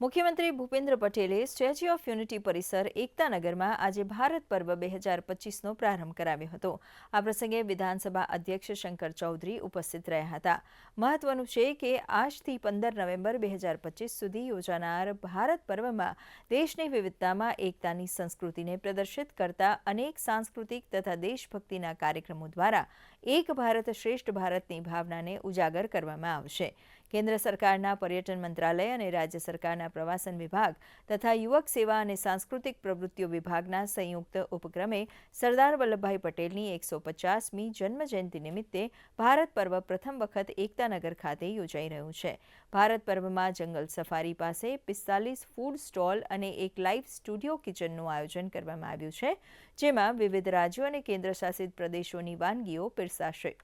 મુખ્યમંત્રી ભૂપેન્દ્ર પટેલે statue of unity પરિસર એકતાનગરમાં આજે ભારત પર્વ બે હજાર પચીસનો પ્રારંભ કરાવ્યો હતો. આ પ્રસંગે વિધાનસભા અધ્યક્ષ શંકર ચૌધરી ઉપસ્થિત રહ્યા હતા. મહત્વનું છે કે આજથી પંદર નવેમ્બર બે હજાર પચીસ સુધી યોજાનાર ભારત પર્વમાં દેશની વિવિધતામાં એકતાની સંસ્કૃતિને પ્રદર્શિત કરતા અનેક સાંસ્કૃતિક તથા દેશભક્તિના કાર્યક્રમો દ્વારા એક ભારત શ્રેષ્ઠ ભારતની ભાવનાને ઉજાગર કરવામાં આવશે. કેન્દ્ર સરકારના પર્યટન મંત્રાલય અને રાજ્ય સરકારના પ્રવાસન વિભાગ તથા યુવક સેવા અને સાંસ્કૃતિક પ્રવૃત્તિઓ વિભાગના સંયુક્ત ઉપક્રમે સરદાર વલ્લભભાઈ પટેલની એકસો પચાસમી જન્મજયંતિ નિમિત્તે ભારત પર્વ પ્રથમ વખત એકતાનગર ખાતે યોજાઈ રહ્યું છે. ભારત પર્વમાં જંગલ સફારી પાસે પિસ્તાલીસ ફૂડ સ્ટોલ અને એક લાઇવ સ્ટુડિયો કિચનનું આયોજન કરવામાં આવ્યું છે, જેમાં વિવિધ રાજ્યો અને કેન્દ્રશાસિત પ્રદેશોની વાનગીઓ પીરસાશે.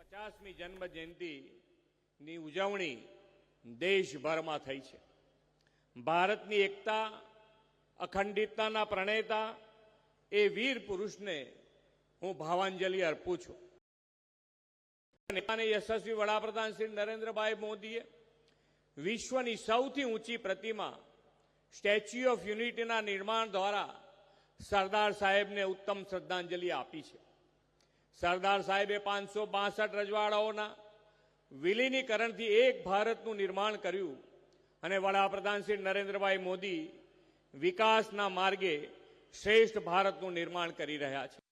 પચાસમી જન્મ જયંતિની ઉજવણી દેશભરમાં થઈ છે. ભારતની એકતા, અખંડિતતાના પ્રણેતા એ વીર પુરુષને હું ભાવાંજલિ અર્પું છું. નેતાને યશસ્વી વડાપ્રધાન શ્રી નરેન્દ્રભાઈ મોદીએ વિશ્વની સૌથી ઊંચી પ્રતિમા સ્ટેચ્યુ ઓફ યુનિટીના નિર્માણ દ્વારા સરદાર સાહેબને ઉત્તમ શ્રદ્ધાંજલિ આપી છે. સરદાર સાહેબે પાંચસો બાસઠ રજવાડાઓના વિલીનીકરણથી એક ભારતનું નિર્માણ કર્યું અને વડાપ્રધાન શ્રી નરેન્દ્રભાઈ મોદી વિકાસના માર્ગે શ્રેષ્ઠ ભારતનું નિર્માણ કરી રહ્યા છે.